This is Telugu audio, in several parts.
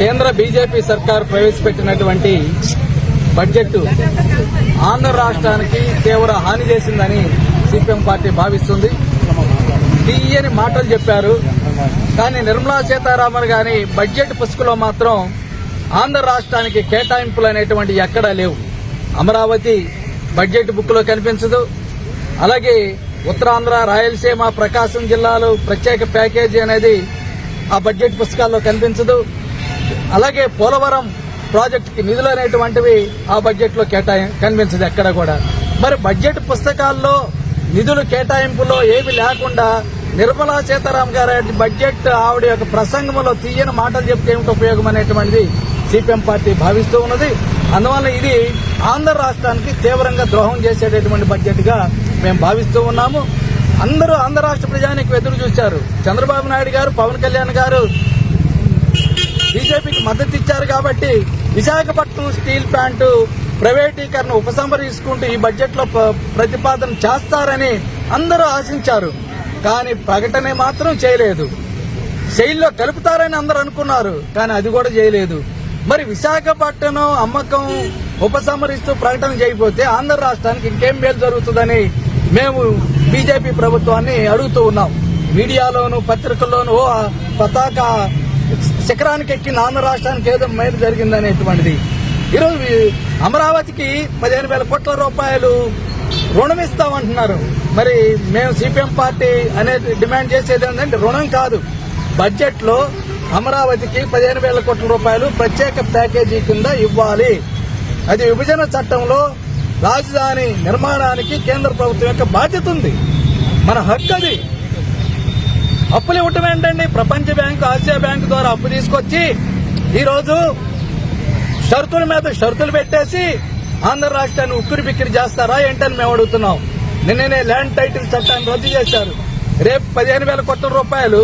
కేంద్ర బీజేపీ సర్కార్ ప్రవేశపెట్టినటువంటి బడ్జెట్ ఆంధ్ర రాష్ట్రానికి తీవ్ర హాని చేసిందని సిపిఎం పార్టీ భావిస్తుంది. తీయని మాటలు చెప్పారు. కానీ నిర్మలా సీతారామన్ గాని బడ్జెట్ పుస్తకంలో మాత్రం ఆంధ్ర రాష్ట్రానికి కేటాయింపులు అనేటువంటి ఎక్కడా లేవు. అమరావతి బడ్జెట్ బుక్లో కనిపించదు. అలాగే ఉత్తరాంధ్ర రాయలసీమ ప్రకాశం జిల్లాలో ప్రత్యేక ప్యాకేజీ అనేది ఆ బడ్జెట్ పుస్తకాల్లో కనిపించదు. అలాగే పోలవరం ప్రాజెక్టుకి నిధులు అనేటువంటివి ఆ బడ్జెట్లో కేటాయి కనిపించదు ఎక్కడ కూడా. మరి బడ్జెట్ పుస్తకాల్లో నిధులు కేటాయింపులో ఏమి లేకుండా నిర్మలా సీతారాం గారి బడ్జెట్ ఆవిడ యొక్క ప్రసంగంలో తీయని మాటలు చెప్తే ఏమిటి ఉపయోగం అనేటువంటిది సిపిఎం పార్టీ భావిస్తూ ఉన్నది. అందువల్ల ఇది ఆంధ్ర రాష్ట్రానికి తీవ్రంగా ద్రోహం చేసేటటువంటి బడ్జెట్గా మేము భావిస్తూ ఉన్నాము. అందరూ ఆంధ్ర రాష్ట్ర ప్రజానికి ఎదురు చూశారు. చంద్రబాబు నాయుడు గారు పవన్ కళ్యాణ్ గారు బీజేపీకి మద్దతు ఇచ్చారు కాబట్టి విశాఖపట్నం స్టీల్ ప్లాంట్ ప్రైవేటీకరణ ఉపసంహరించుకుంటూ ఈ బడ్జెట్లో ప్రతిపాదన చేస్తారని అందరూ ఆశించారు. కానీ ప్రకటన మాత్రం చేయలేదు. శైలిలో కలుపుతారని అందరూ అనుకున్నారు కానీ అది కూడా చేయలేదు. మరి విశాఖపట్నం అమ్మకం ఉపసంహరిస్తూ ప్రకటన చేయకపోతే ఆంధ్ర రాష్ట్రానికి ఇంకేం మేలు జరుగుతుందని మేము బీజేపీ ప్రభుత్వాన్ని అడుగుతూ ఉన్నాం. మీడియాలోను పత్రికల్లోనూ పతాక శిఖరానికి ఎక్కిన ఆంధ్ర రాష్ట్రానికి ఏదో మేలు జరిగిందనేటువంటిది. ఈరోజు అమరావతికి పదిహేను వేల కోట్ల రూపాయలు రుణం ఇస్తామంటున్నారు. మరి మేము సిపిఎం పార్టీ అనేది డిమాండ్ చేసేది ఏంటంటే రుణం కాదు. బడ్జెట్లో అమరావతికి పదిహేను వేల కోట్ల రూపాయలు ప్రత్యేక ప్యాకేజీ కింద ఇవ్వాలి. అది విభజన చట్టంలో రాజధాని నిర్మాణానికి కేంద్ర ప్రభుత్వం యొక్క బాధ్యత ఉంది. మన హక్కు అది. అప్పులు ఇవ్వటం ఏంటండి? ప్రపంచ బ్యాంకు ఆసియా బ్యాంకు ద్వారా అప్పు తీసుకొచ్చి ఈరోజు షరతుల మీద షరతులు పెట్టేసి ఆంధ్ర రాష్ట్రాన్ని ఉక్కిరి బిక్కిరి చేస్తారా ఏంటని మేము అడుగుతున్నాం. నిన్ననే ల్యాండ్ టైటిల్ చట్టాన్ని రద్దు చేశారు. రేపు పదిహేను వేల కోట్ల రూపాయలు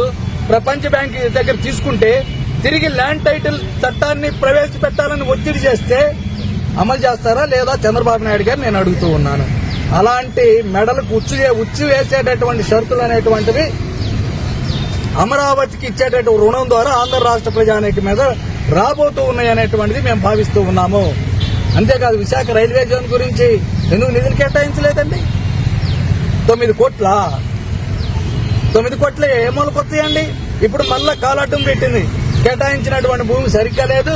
ప్రపంచ బ్యాంక్ దగ్గర తీసుకుంటే తిరిగి ల్యాండ్ టైటిల్ చట్టాన్ని ప్రవేశపెట్టాలని ఒత్తిడి చేస్తే అమలు చేస్తారా లేదా చంద్రబాబు నాయుడు గారు నేను అడుగుతూ ఉన్నాను. అలాంటి మెడలకు ఉచ్చు ఉచ్చు వేసేటటువంటి షరతులు అనేటువంటివి అమరావతికి ఇచ్చేటటువంటి రుణం ద్వారా ఆంధ్ర రాష్ట్ర ప్రజానికి మీద రాబోతూ ఉన్నాయి అనేటువంటిది మేము భావిస్తూ ఉన్నాము. అంతేకాదు విశాఖ రైల్వే జోన్ గురించి ఎందుకు నిధులు కేటాయించలేదండి? తొమ్మిది కోట్ల? తొమ్మిది కోట్ల ఏ మూలకు ఇప్పుడు మళ్ళా కాలడ్డం పెట్టింది. కేటాయించినటువంటి భూమి సరిగ్గా లేదు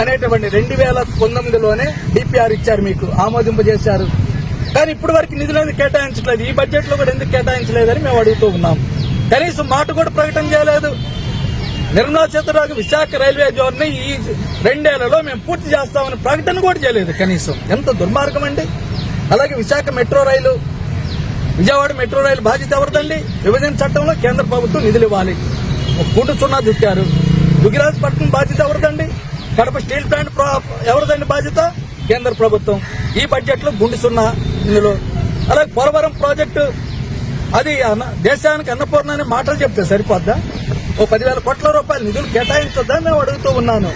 అనేటువంటి రెండు వేల పంతొమ్మిదిలోనే డిపిఆర్ ఇచ్చారు మీకు ఆమోదింపజేశారు. కానీ ఇప్పటి వరకు నిధులు కేటాయించట్లేదు? ఈ బడ్జెట్లో కూడా ఎందుకు కేటాయించలేదని మేము అడుగుతూ ఉన్నాం. కనీసం మాట కూడా ప్రకటన చేయలేదు. నిర్మలా సీతారామన్ విశాఖ రైల్వే జోన్ని ఈ రెండేళ్ళలో మేము పూర్తి చేస్తామని ప్రకటన కూడా చేయలేదు కనీసం. ఎంత దుర్మార్గం అండి. అలాగే Visakha metro rail Vijayawada metro rail బాధ్యత ఎవరిదండి? విభజన చట్టంలో కేంద్ర ప్రభుత్వం నిధులు ఇవ్వాలి. ఒక గుండు సున్నా దుక్కారు. దుగిరాజపట్నం బాధ్యత ఎవరిదండి? కడప స్టీల్ ప్లాంట్ ప్రా- ఎవరిదండి బాధ్యత? కేంద్ర ప్రభుత్వం. ఈ బడ్జెట్లో గుండు సున్నా ఇందులో. అలాగే పోలవరం ప్రాజెక్టు అది దేశానికి అన్నపూర్ణ అనే మాటలు చెప్తే సరిపోద్దా? ఓ పదివేల కోట్ల రూపాయలు నిధులు కేటాయించొద్దా మేము అడుగుతూ ఉన్నాను.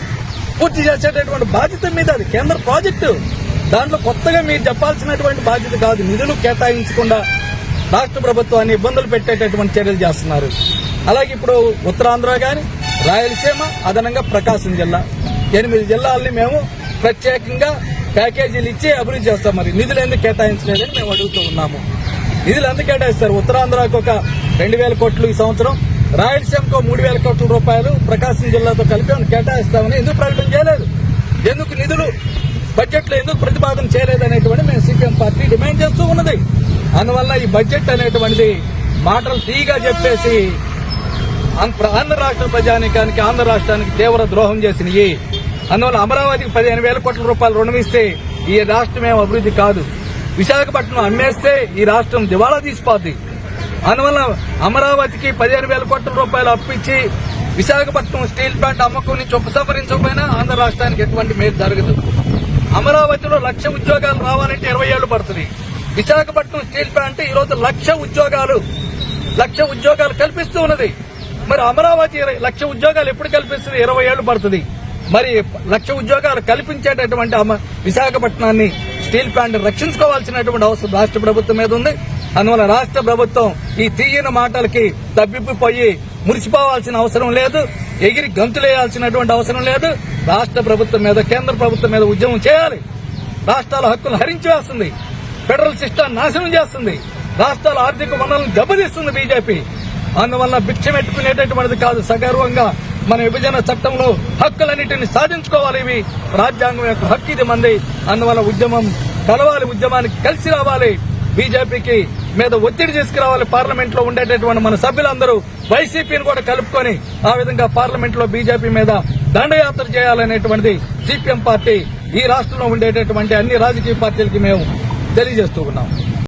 పూర్తి చేసేటటువంటి బాధ్యత మీద అది కేంద్ర ప్రాజెక్టు. దాంట్లో కొత్తగా మీరు చెప్పాల్సినటువంటి బాధ్యత కాదు నిధులు కేటాయించకుండా రాష్ట్ర ప్రభుత్వాన్ని ఇబ్బందులు పెట్టేటటువంటి చర్యలు చేస్తున్నారు. అలాగే ఇప్పుడు ఉత్తరాంధ్ర కానీ రాయలసీమ అదనంగా ప్రకాశం జిల్లా. ఎనిమిది జిల్లాలని మేము ప్రత్యేకంగా ప్యాకేజీలు ఇచ్చి అభివృద్ధి చేస్తాం మరి. నిధులు ఎందుకు కేటాయించలేదని మేము అడుగుతూ ఉన్నాము. నిధులు ఎందుకు కేటాయిస్తారు? ఉత్తరాంధ్రకు ఒక రెండు వేల కోట్లు ఈ సంవత్సరం. రాయలసీమకు మూడు వేల కోట్ల రూపాయలు ప్రకాశం జిల్లాతో కలిపి కేటాయిస్తామని ఎందుకు ప్రకటన చేయలేదు? ఎందుకు నిధులు బడ్జెట్లో ఎందుకు ప్రతిపాదన చేయలేదు అనేటువంటి మేము సిపిఎం పార్టీ డిమాండ్ చేస్తూ ఉన్నది. అందువల్ల ఈ బడ్జెట్ అనేటువంటిది మాటలు తీగా చెప్పేసి ఆంధ్ర ఆంధ్ర రాష్ట్ర ప్రజానికానికి ఆంధ్ర రాష్ట్రానికి తీవ్ర ద్రోహం చేసినవి అందువల్ల అమరావతికి పదిహేను వేల కోట్ల రూపాయలు రుణం ఇస్తే ఈ రాష్ట్రమే అభివృద్ధి కాదు. విశాఖపట్నం అమ్మేస్తే ఈ రాష్ట్రం దివాళా తీసిపోద్ది. అందువల్ల అమరావతికి పదిహేను వేల కోట్ల రూపాయలు అప్పిచ్చి విశాఖపట్నం స్టీల్ ప్లాంట్ అమ్మకం నుంచి ఉపసంహరించకపోయినా ఆంధ్ర రాష్ట్రానికి ఎటువంటి మేలు జరగదు. అమరావతిలో లక్ష ఉద్యోగాలు రావాలంటే ఇరవై ఏళ్ళు పడుతుంది. విశాఖపట్నం స్టీల్ ప్లాంట్ ఈరోజు లక్ష ఉద్యోగాలు లక్ష ఉద్యోగాలు కల్పిస్తూ ఉన్నది. మరి అమరావతి లక్ష ఉద్యోగాలు ఎప్పుడు కల్పిస్తుంది? ఇరవై ఏళ్ళు పడుతుంది. మరి లక్ష ఉద్యోగాలు కల్పించేటటువంటి అమ- విశాఖపట్నాన్ని స్టీల్ ప్లాంట్ రక్షించుకోవాల్సినటువంటి అవసరం రాష్ట్ర ప్రభుత్వం మీద ఉంది. అందువల్ల రాష్ట్ర ప్రభుత్వం ఈ తీయని మాటలకి తప్పిపోయి మురిసిపోవాల్సిన అవసరం లేదు. ఎగిరి గంతులేయాల్సినటువంటి అవసరం లేదు. రాష్ట్ర ప్రభుత్వం మీద కేంద్ర ప్రభుత్వం మీద ఉద్యమం చేయాలి. రాష్ట్రాల హక్కులు హరించి వేస్తుంది ఫెడరల్ సిస్టమ్ నాశనం చేస్తుంది. రాష్ట్రాల ఆర్థిక వనరులను దెబ్బతీస్తుంది బీజేపీ. అందువల్ల భిక్షం ఎట్టుకునేటటువంటిది కాదు సగర్వంగా మన విభజన చట్టంలో హక్కులన్నిటిని సాధించుకోవాలి. ఇవి రాజ్యాంగం యొక్క హక్కు ఇది మంది. అందువల్ల ఉద్యమం కలవాలి ఉద్యమానికి కలిసి రావాలి. బీజేపీకి మీద ఒత్తిడి తీసుకురావాలి. పార్లమెంట్లో ఉండేటటువంటి మన సభ్యులందరూ వైసీపీని కూడా కలుపుకొని ఆ విధంగా పార్లమెంట్లో బీజేపీ మీద దండయాత్ర చేయాలనేటువంటిది సిపిఎం పార్టీ ఈ రాష్ట్రంలో ఉండేటటువంటి అన్ని రాజకీయ పార్టీలకి మేము తెలియజేస్తూ ఉన్నాం.